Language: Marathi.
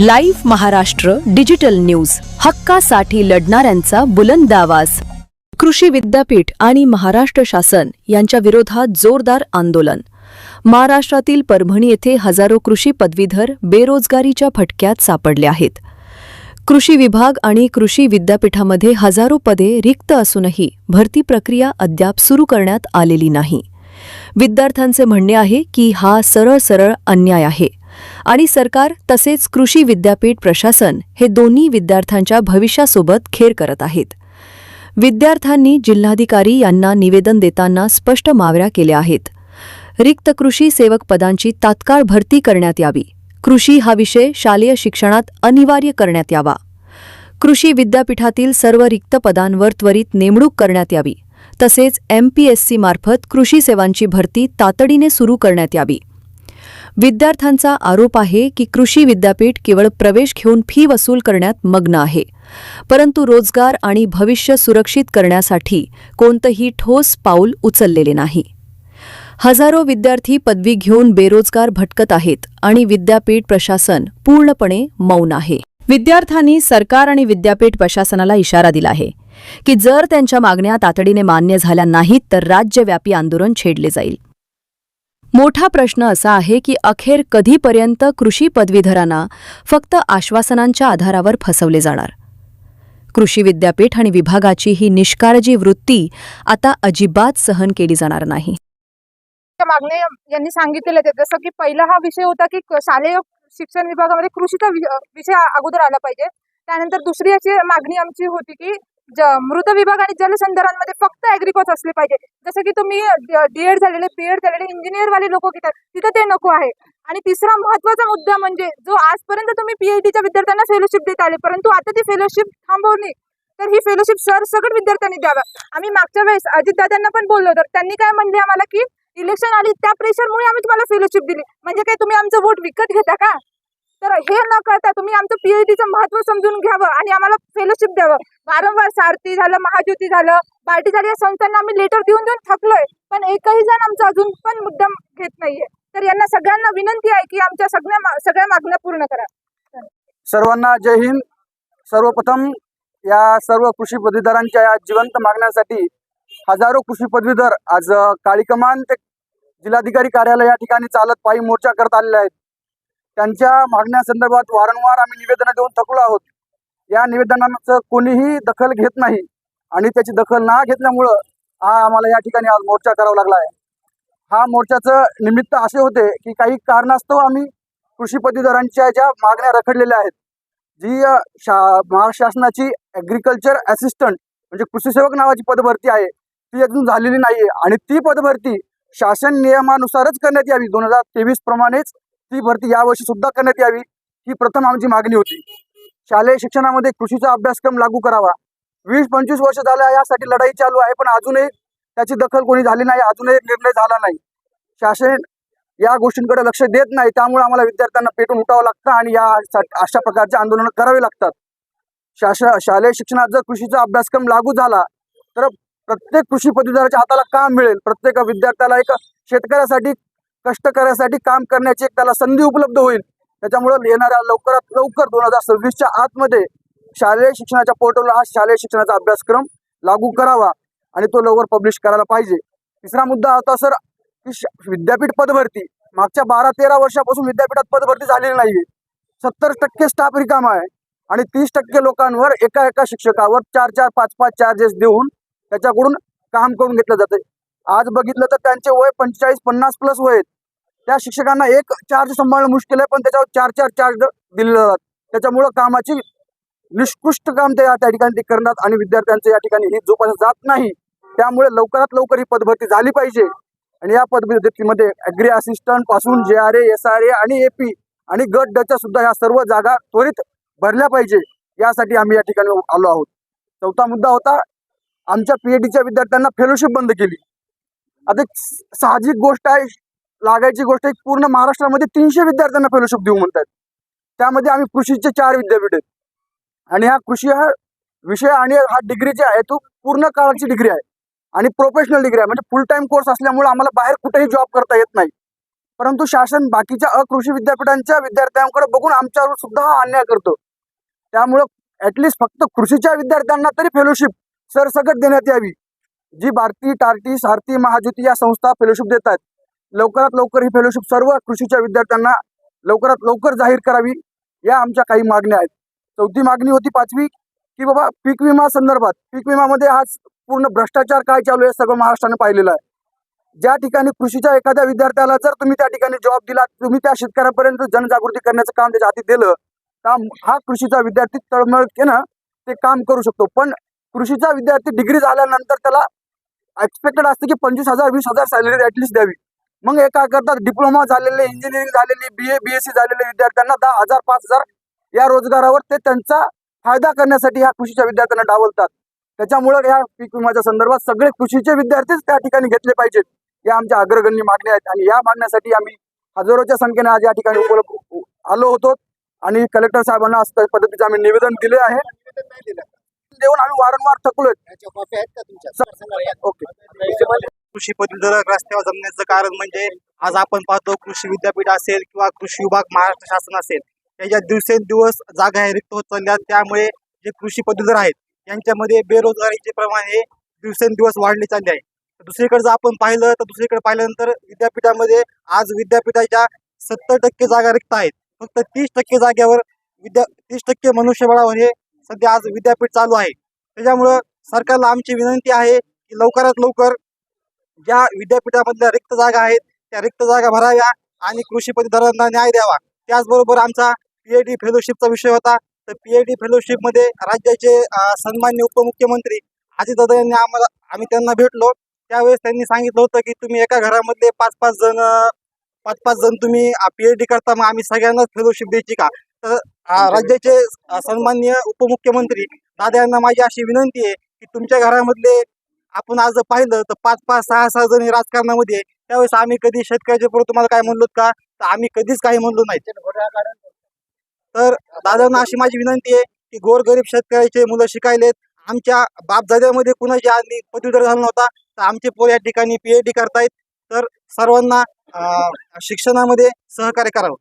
Live Maharashtra digital news. हक्कासाठी लढणाऱ्यांचा बुलंद आवाज. कृषी विद्यापीठ आणि महाराष्ट्र शासन यांच्या विरोधात जोरदार आंदोलन. महाराष्ट्रातील परभणी येथे हजारो कृषी पदवीधर बेरोजगारीच्या फटक्यात सापडले आहेत. कृषी विभाग आणि कृषी विद्यापीठामध्ये हजारो पदे रिक्त असूनही भरती प्रक्रिया अद्याप सुरू करण्यात आलेली नाही. विद्यार्थ्यांचे म्हणणे आहे की हा सरळ सरळ अन्याय आहे. आणि सरकार तसेच कृषी विद्यापीठ प्रशासन हे दोन्ही विद्यार्थ्यांच्या भविष्यासोबत खेर करत आहेत. विद्यार्थ्यांनी जिल्हाधिकारी यांना निवेदन देताना स्पष्ट मावऱ्या केल्या आहेत. रिक्त कृषी सेवक पदांची तात्काळ भरती करण्यात यावी. कृषी हा विषय शालेय शिक्षणात अनिवार्य करण्यात यावा. कृषी विद्यापीठातील सर्व रिक्त पदांवर त्वरित नेमणूक करण्यात यावी. तसेच एमपीएससी मार्फत कृषी सेवांची भरती तातडीने सुरू करण्यात यावी. विद्यार्थ्यांचा आरोप आहे की कृषी विद्यापीठ केवळ प्रवेश घेऊन फी वसूल करण्यात मग्न आहे. परंतु रोजगार आणि भविष्य सुरक्षित करण्यासाठी कोणतंही ठोस पाऊल उचललेले नाही. हजारो विद्यार्थी पदवी घेऊन बेरोजगार भटकत आहेत आणि विद्यापीठ प्रशासन पूर्णपणे मौन आहे. विद्यार्थ्यांनी सरकार आणि विद्यापीठ प्रशासनाला इशारा दिला आहे की जर त्यांच्या मागण्या तातडीने मान्य झाल्या नाहीत तर राज्यव्यापी आंदोलन छेडले जाईल. मोठा प्रश्न असा आहे की अखेर कधीपर्यंत कृषी पदवीधरांना फक्त आश्वासनांच्या आधारावर फसवले जाणार? कृषी विद्यापीठ आणि विभागाची ही निष्काळजी वृत्ती आता अजिबात सहन केली जाणार नाही. त्या मागणे यांनी सांगितलेलं ते जसं की पहिला हा विषय होता की शालेय शिक्षण विभागामध्ये कृषीचा वि- विषय अगोदर आला पाहिजे. त्यानंतर दुसरी अशी मागणी आमची होती की मृद विभाग आणि जलसंधारणामध्ये फक्त ऍग्रिकॉच असले पाहिजे. जसं की तुम्ही डीएड झालेले बीएड झालेले इंजिनियर वाले लोक घेतात. तिथं ते नको आहे. आणि तिसरा महत्त्वाचा मुद्दा म्हणजे जो आजपर्यंत तुम्ही पीएचडीच्या विद्यार्थ्यांना फेलोशिप देत आले परंतु आता ती फेलोशिप थांबवली तर ही फेलोशिप सर सगळं विद्यार्थ्यांनी द्यावं. आम्ही मागच्या वेळेस अजितदादांना पण बोललो तर त्यांनी काय म्हणले आम्हाला की इलेक्शन आली त्या प्रेशरमुळे आम्ही तुम्हाला फेलोशिप दिली. म्हणजे काय तुम्ही आमचं वोट विकत घेता का? तर हे न करता तुम्ही आमचं पीएचडीचं महत्त्व समजून घ्यावं आणि आम्हाला फेलोशिप द्यावं. वारंवार सारथी झालं महाज्योती झालं पार्टी झाली या संस्थांना आम्ही लेटर देऊन देऊन थकलोय. पण एकही जण आमचा अजून पण मुद्दाम घेत नाहीये. तर यांना सगळ्यांना विनंती आहे की आमच्या सगळ्या सगळ्या मागण्या पूर्ण करा. सर्वांना जय हिंद. सर्वप्रथम या सर्व कृषी पदवीधरांच्या या जिवंत मागण्यासाठी हजारो कृषी पदवीधर आज काळीकमान ते जिल्हाधिकारी कार्यालय या ठिकाणी चालत पायी मोर्चा करत आलेले आहेत. त्यांच्या मागण्यासंदर्भात वारंवार आम्ही निवेदनं देऊन थकलो आहोत. या निवेदनाचं कोणीही दखल घेत नाही आणि त्याची दखल ना घेतल्यामुळं हा आम्हाला या ठिकाणी आज मोर्चा करावा लागला आहे हा मोर्चाचं निमित्त असे होते की काही कारणास्तव आम्ही कृषी पदवीधरांच्या ज्या मागण्या रखडलेल्या आहेत जी शा महाराष्ट्र शासनाची ॲग्रिकल्चर असिस्टंट म्हणजे कृषीसेवक नावाची पदभरती आहे ती अजून झालेली नाही आहे आणि ती पदभरती शासन नियमानुसारच करण्यात यावी. दोन हजार तेवीस प्रमाणेच ती भरती यावर्षी सुद्धा करण्यात यावी ही प्रथम आमची मागणी होती. शालेय शिक्षणामध्ये कृषीचा अभ्यासक्रम लागू करावा. वीस पंचवीस वर्ष झाल्या यासाठी लढाई चालू आहे पण अजूनही त्याची दखल कोणी झाली नाही अजूनही निर्णय झाला नाही. शासन या गोष्टींकडे लक्ष देत नाही त्यामुळे आम्हाला विद्यार्थ्यांना पेटून उठावं लागतं आणि या अशा प्रकारचे आंदोलन करावे लागतात. शासन शालेय शिक्षणात जर कृषीचा अभ्यासक्रम लागू झाला तर प्रत्येक कृषी पदवीधराच्या हाताला काम मिळेल. प्रत्येक विद्यार्थ्याला एक शेतकऱ्यासाठी कष्ट करण्यासाठी काम करण्याची एक त्याला संधी उपलब्ध होईल. त्याच्यामुळं येणाऱ्या लवकरात लवकर दोन हजार सव्वीसच्या आतमध्ये शालेय शिक्षणाच्या पोर्टलला हा शालेय शिक्षणाचा अभ्यासक्रम लागू करावा आणि तो लवकर पब्लिश करायला पाहिजे. तिसरा मुद्दा होता सर की विद्यापीठ पदभरती. मागच्या बारा तेरा वर्षापासून विद्यापीठात पदभरती झालेली नाहीये. सत्तर टक्के स्टाफ रिकामा आहे आणि तीस टक्के लोकांवर एका एका शिक्षकावर चार चार पाच पाच चार्जेस देऊन त्याच्याकडून काम करून घेतलं जाते आज बघितलं तर त्यांचे वय पंचेचाळीस पन्नास प्लस वय. आहेत त्या शिक्षकांना एक चार्ज सांभाळणं मुश्किल आहे पण त्याच्यावर चार चार चार्ज दिले जातात त्याच्यामुळं कामाची निष्कृष्ट काम ते या त्या ठिकाणी ते करतात आणि विद्यार्थ्यांचं या ठिकाणी ही जोपास जात नाही. त्यामुळे लवकरात लवकर ही पदभरती झाली पाहिजे. आणि या पदभरतीमध्ये agri असिस्टंटपासून J R A S R A आणि ए पी आणि गट डच्या सुद्धा या सर्व जागा त्वरित भरल्या पाहिजे. यासाठी आम्ही या ठिकाणी आलो आहोत. चौथा मुद्दा होता आमच्या पीएचडीच्या विद्यार्थ्यांना फेलोशिप बंद केली. आता साहजिक गोष्ट आहे लागायची गोष्ट आहे पूर्ण महाराष्ट्रामध्ये तीनशे विद्यार्थ्यांना फेलोशिप देऊ म्हणतात. त्यामध्ये आम्ही कृषीचे चार विद्यापीठ आहेत. आणि हा कृषी हा विषय आणि हा डिग्री जे आहे तो पूर्ण काळाची डिग्री आहे. आणि प्रोफेशनल डिग्री आहे. म्हणजे फुल टाइम कोर्स असल्यामुळे आम्हाला बाहेर कुठेही जॉब करता येत नाही. परंतु शासन बाकीच्या अकृषी विद्यापीठांच्या विद्यार्थ्यांकडे बघून आमच्यावर सुद्धा हा अन्याय करतो. त्यामुळं ॲटलिस्ट फक्त कृषीच्या विद्यार्थ्यांना तरी फेलोशिप सरसकट देण्यात यावी. जी भारती टार्टी सारथी महाज्योती या संस्था फेलोशिप देत आहेत लवकरात लवकर ही फेलोशिप सर्व कृषीच्या विद्यार्थ्यांना लवकरात लवकर जाहीर करावी या आमच्या काही मागण्या आहेत. चौथी मागणी होती पाचवी की बाबा पीक विमा संदर्भात पीक विमामध्ये आज पूर्ण भ्रष्टाचार काय चालू आहे सगळं महाराष्ट्राने पाहिलेलं आहे. ज्या ठिकाणी कृषीच्या एखाद्या विद्यार्थ्याला जर तुम्ही त्या ठिकाणी जॉब दिला तुम्ही त्या शेतकऱ्यापर्यंत जनजागृती करण्याचं काम त्याच्या हाती दिलं तर हा कृषीचा विद्यार्थी तळमळ केनं ते काम करू शकतो. पण कृषीचा विद्यार्थी डिग्री झाल्यानंतर त्याला एक्सपेक्टेड असते की पंचवीस हजार वीस हजार सॅलरी ॲटलिस्ट द्यावी. मग एका करतात? डिप्लोमा झालेले इंजिनिअरिंग झालेली बी ए बी एस सी झालेले विद्यार्थ्यांना दहा हजार पाच हजार या रोजगारावर ते त्यांचा फायदा करण्यासाठी ह्या कृषीच्या विद्यार्थ्यांना डावलतात. त्याच्यामुळे या पीक विम्याच्या संदर्भात सगळे कृषीचे विद्यार्थीच त्या ठिकाणी घेतले पाहिजेत. या आमच्या अग्रगण्य मागण्या आहेत आणि या मागण्यासाठी आम्ही हजारोच्या संख्येने आज या ठिकाणी उपलब्ध आलो होतो. आणि कलेक्टर साहेबांना असं पद्धतीचे आम्ही निवेदन दिले आहे. निवेदन नाही दिलं देऊन आम्ही वारंवार थकलोय. ओके. कृषी पदवीधर रस्त्यावर जमण्याचं कारण म्हणजे आज आपण पाहतो कृषी विद्यापीठ असेल किंवा कृषी विभाग महाराष्ट्र शासन असेल. त्याच्या दिवसेंदिवस जागा हे रिक्त होत चालल्यात त्यामुळे जे कृषी पदवीधर आहेत यांच्यामध्ये बेरोजगारीचे प्रमाण हे दिवसेंदिवस वाढले चालले आहे. दुसरीकडे जर आपण पाहिलं तर दुसरीकडे पाहिल्यानंतर विद्यापीठामध्ये आज विद्यापीठाच्या सत्तर टक्के जागा रिक्त आहेत. फक्त तीस टक्के जागेवर विद्या तीस टक्के मनुष्यबळावर हे सध्या आज विद्यापीठ चालू आहे. त्याच्यामुळं सरकारला आमची विनंती आहे की लवकरात लवकर ज्या विद्यापीठामधल्या रिक्त जागा आहेत त्या रिक्त जागा भराव्या आणि कृषी पदवीधरांना न्याय द्यावा. त्याचबरोबर आमचा पीएडी फेलोशिपचा विषय होता. तर पीएडी फेलोशिपमध्ये राज्याचे सन्मान्य उपमुख्यमंत्री अजितदादा यांनी आम्हाला आम्ही त्यांना भेटलो. त्यावेळेस त्यांनी सांगितलं होतं की तुम्ही एका घरामधले पाच पाच जण पाच पाच जण तुम्ही पीएचडी करता मग आम्ही सगळ्यांनाच फेलोशिप द्यायची का? राज्याचे सन्मान्य उपमुख्यमंत्री दादा यांना माझी अशी विनंती आहे की तुमच्या घरामधले आपण आज पाहिलं तर पाच पाच सहा सहा जण राजकारणामध्ये. त्यावेळेस आम्ही कधी शेतकऱ्याच्या पुढे तुम्हाला काय म्हणलो का? तर आम्ही कधीच काही म्हणलो नाही. तर दादांना अशी माझी विनंती आहे की गोरगरीब शेतकऱ्याचे मुलं शिकायलेत. आमच्या बापदाद्यामध्ये कुणाची आधी पदवीधर झाला नव्हता तर आमचे पोर या ठिकाणी पीएचडी करतायत. तर सर्वांना शिक्षणामध्ये सहकार्य करावं.